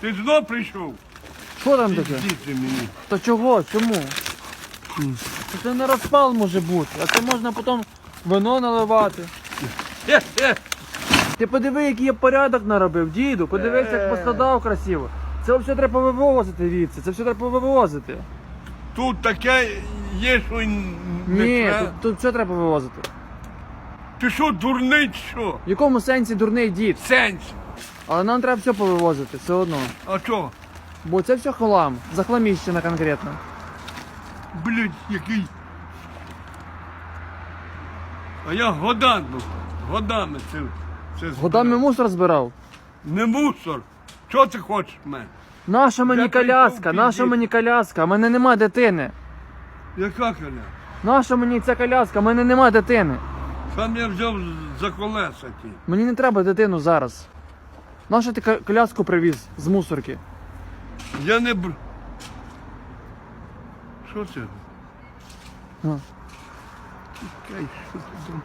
Ти знов прийшов? Що там таке? Діти мені. Та чого? Чому? Та Це не розпал може бути, а це можна потім вино наливати. Ти подиви, який я порядок наробив, діду, подивися, як поскладав красиво. Це все треба вивозити звідси, це все треба вивозити. Тут таке є, що й не Ні, треба. тут, тут все треба вивозити. Ти що, дурний чи що? В якому сенсі дурний дід? Сенс. Але нам треба все повивозити, все одно. А що? Бо це все хлам, захламіщена конкретно. Блять, який. А я годами, годами це, це Годами збирав. мусор збирав. Не мусор. Що ти хочеш в мене? Наша мені Я прийшов коляска, наша мені коляска, в мене нема дитини. Яка коля? Наша мені ця коляска, в мене нема дитини. Сам я взяв за колеса ті. Мені не треба дитину зараз. Наша ти коляску привіз з мусорки? Я не бр. Що це? А. Чекай, що ти там?